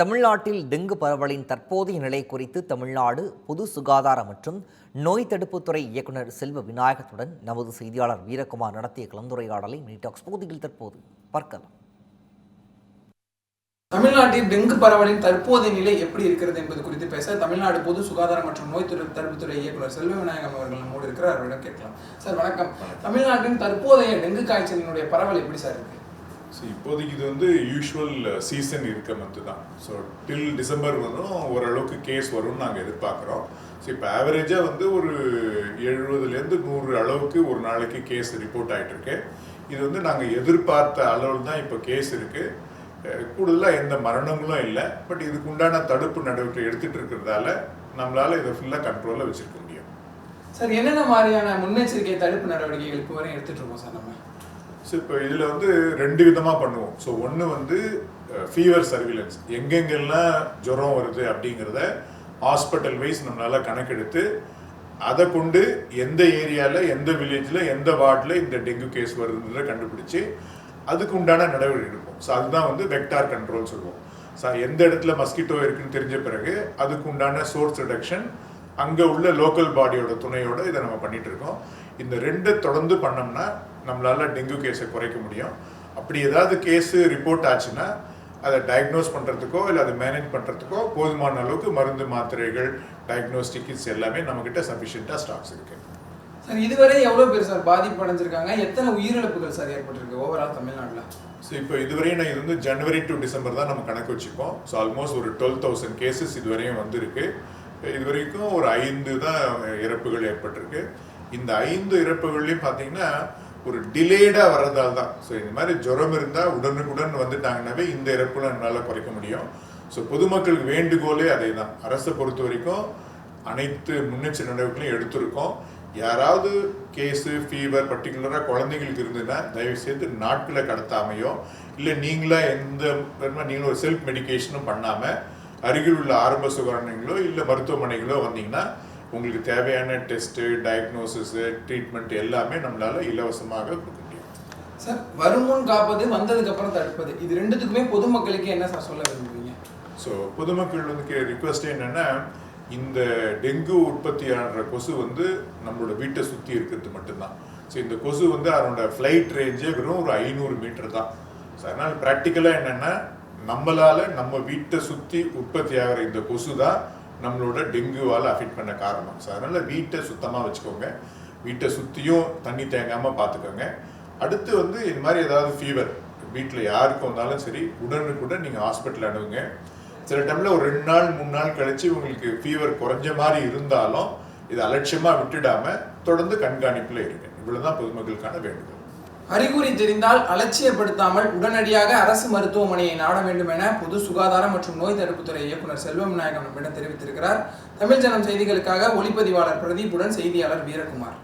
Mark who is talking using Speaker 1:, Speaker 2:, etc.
Speaker 1: தமிழ்நாட்டில் டெங்கு பரவலின் தற்போதைய நிலை குறித்து தமிழ்நாடு பொது சுகாதார மற்றும் நோய் தடுப்புத்துறை இயக்குனர் செல்வ விநாயகத்துடன் நமது செய்தியாளர் வீரகுமார் நடத்திய கலந்துரையாடலை மினிடாக்ஸ் பகுதியில் தற்போது பார்க்கலாம்.
Speaker 2: தமிழ்நாட்டில் டெங்கு பரவலின் தற்போதைய நிலை எப்படி இருக்கிறது என்பது குறித்து பேச தமிழ்நாடு பொது சுகாதாரம் மற்றும் நோய் துறை தடுப்புத்துறை இயக்குநர் செல்வ விநாயகம் அவர்கள் நம்மோடு இருக்கிறார். அவரிடம் கேட்கலாம். சார் வணக்கம். தமிழ்நாட்டின் தற்போதைய டெங்கு காய்ச்சலினுடைய பரவல் எப்படி சார் இருக்கு?
Speaker 3: ஸோ இப்போதைக்கு இது வந்து யூஷுவல் சீசன் uh, இருக்க மந்த்து தான் ஸோ டில் டிசம்பர் வரும் ஓரளவுக்கு கேஸ் வரும்னு நாங்கள் எதிர்பார்க்குறோம். ஸோ இப்போ ஆவரேஜாக வந்து ஒரு எழுபதுலேருந்து நூறு அளவுக்கு ஒரு நாளைக்கு கேஸ் ரிப்போர்ட் ஆகிட்டுருக்கு இது வந்து நாங்கள் எதிர்பார்த்த அளவில் தான் இப்போ கேஸ் இருக்குது கூடுதலாக எந்த மரணங்களும் இல்லை. பட் இதுக்கு உண்டான தடுப்பு நடவடிக்கை எடுத்துகிட்டு இருக்கிறதால நம்மளால் இதை ஃபுல்லாக கண்ட்ரோலில் வச்சுருக்க முடியும்.
Speaker 2: சார் என்னென்ன மாதிரியான முன்னெச்சரிக்கை தடுப்பு நடவடிக்கைகள் இப்போ வரையும் எடுத்துகிட்டு இருக்கோம் சார் நம்ம?
Speaker 3: ஸோ இப்போ இதில் வந்து ரெண்டு விதமாக பண்ணுவோம். ஸோ ஒன்று வந்து ஃபீவர் சர்வீலன்ஸ் எங்கெங்கெல்லாம் ஜுரம் வருது அப்படிங்கிறத ஹாஸ்பிட்டல் வைஸ் நம்மளால் கணக்கெடுத்து அதை கொண்டு எந்த ஏரியாவில் எந்த வில்லேஜில் எந்த வார்டில் இந்த டெங்கு கேஸ் வருதுன்றதை கண்டுபிடிச்சி அதுக்கு உண்டான நடவடிக்கை எடுப்போம். ஸோ அதுதான் வந்து வெக்டார் கண்ட்ரோல் சொல்லுவோம். ஸோ எந்த இடத்துல மஸ்கிட்டோ இருக்குன்னு தெரிஞ்ச பிறகு அதுக்கு உண்டான சோர்ஸ் ரிடக்ஷன் அங்கே உள்ள லோக்கல் பாடியோட துணையோட இதை நம்ம பண்ணிட்டு இருக்கோம். இந்த ரெண்டு தொடர்ந்து பண்ணோம்னா நம்மளால டெங்கு கேஸை குறைக்க முடியும். அப்படி ஏதாவது கேஸு ரிப்போர்ட் ஆச்சுன்னா அதை டயக்னோஸ் பண்ணுறதுக்கோ இல்லை அதை மேனேஜ் பண்ணுறதுக்கோ போதுமான அளவுக்கு மருந்து மாத்திரைகள் டயக்னோஸ்டிக் கிட்ஸ் எல்லாமே நம்மக்கிட்ட சஃபிஷியண்ட்டாக ஸ்டாக்ஸ் இருக்குது
Speaker 2: சார் இதுவரை எவ்வளோ பேர் சார் பாதிப்பு அடைஞ்சிருக்காங்க எத்தனை உயிரிழப்புகள் சார் ஏற்பட்டிருக்கு ஓவரால் தமிழ்நாட்டில்?
Speaker 3: ஸோ இப்போ இதுவரையும் நான் இது வந்து ஜனவரி டு டிசம்பர் தான் நம்ம கணக்கு வச்சுப்போம். ஸோ ஆல்மோஸ்ட் ஒரு டுவெல் தௌசண்ட் கேசஸ் இதுவரையும் வந்திருக்கு. இது வரைக்கும் ஒரு ஐந்து தான் இறப்புகள் ஏற்பட்டிருக்கு. இந்த ஐந்து இறப்புகள்லையும் பார்த்தீங்கன்னா ஒரு டிலேடாக வர்றதால் தான். ஸோ இந்த மாதிரி ஜுரம் இருந்தால் உடனுக்குடன் வந்துட்டாங்கன்னாவே இந்த இறப்புல நம்மளால் குறைக்க முடியும். ஸோ பொதுமக்களுக்கு வேண்டுகோளே அதே தான் அரசை பொறுத்த வரைக்கும் அனைத்து முன்னெச்சரிக்கை நடவடிக்கைகளையும் எடுத்திருக்கோம். யாராவது கேஸு ஃபீவர் பர்டிகுலராக குழந்தைங்களுக்கு இருந்ததுன்னா தயவு செய்து நாட்களை கடத்தாமையோ இல்லை நீங்களாக எந்த நீங்களும் ஒரு செல்ஃப் மெடிக்கேஷனும் பண்ணாமல் அருகில் உள்ள ஆரம்ப சுகாதாரங்களோ இல்லை மருத்துவமனைகளோ வந்தீங்கன்னா உங்களுக்கு தேவையான டெஸ்ட்டு டயக்னோசிஸு ட்ரீட்மெண்ட் எல்லாமே நம்மளால் இலவசமாக கொடுக்க முடியும்.
Speaker 2: சார் வருமுன் காப்பது வந்ததுக்கு அப்புறம் தடுப்பது இது ரெண்டுத்துக்குமே பொதுமக்களுக்கு என்ன சார் சொல்ல விரும்புவீங்க?
Speaker 3: ஸோ பொதுமக்கள் வந்து ரிக்வஸ்ட் என்னென்னா இந்த டெங்கு உற்பத்தியாகிற கொசு வந்து நம்மளோட வீட்டை சுற்றி இருக்கிறது மட்டும்தான். ஸோ இந்த கொசு வந்து அதனோட ஃப்ளைட் ரேஞ்சே வெறும் ஒரு ஐநூறு மீட்டர் தான். ஸோ அதனால் ப்ராக்டிக்கலாக என்னென்னா நம்மளால் நம்ம வீட்டை சுற்றி உற்பத்தி ஆகிற இந்த கொசு தான் நம்மளோட டெங்குவால் அஃபெக்ட் பண்ண காரணம். ஸோ அதனால் வீட்டை சுத்தமாக வச்சுக்கோங்க. வீட்டை சுற்றியும் தண்ணி தேங்காமல் பார்த்துக்கோங்க அடுத்து வந்து இது மாதிரி ஏதாவது ஃபீவர் வீட்டில் யாருக்கு வந்தாலும் சரி உடனுக்குடன் நீங்கள் ஹாஸ்பிட்டல் அணுகுங்க. சில டைமில் ஒரு ரெண்டு நாள் மூணு நாள் கழித்து உங்களுக்கு ஃபீவர் குறைஞ்ச மாதிரி இருந்தாலும் இது அலட்சியமாக விட்டுடாம தொடர்ந்து கண்காணிப்பில் இருங்க. இவ்வளவுதான் பொதுமக்களுக்கான வேண்டுகோள்.
Speaker 2: அறிகுறி தெரிந்தால் அலட்சியப்படுத்தாமல் உடனடியாக அரசு மருத்துவமனையை நாட வேண்டும் என பொது சுகாதார மற்றும் நோய் தடுப்புத்துறை இயக்குனர் செல்வம் நாயகம் நம்மிடம் தெரிவித்திருக்கிறார். தமிழ் ஜனம் செய்திகளுக்காக ஒளிப்பதிவாளர் பிரதீப்புடன் செய்தியாளர் வீரகுமார்.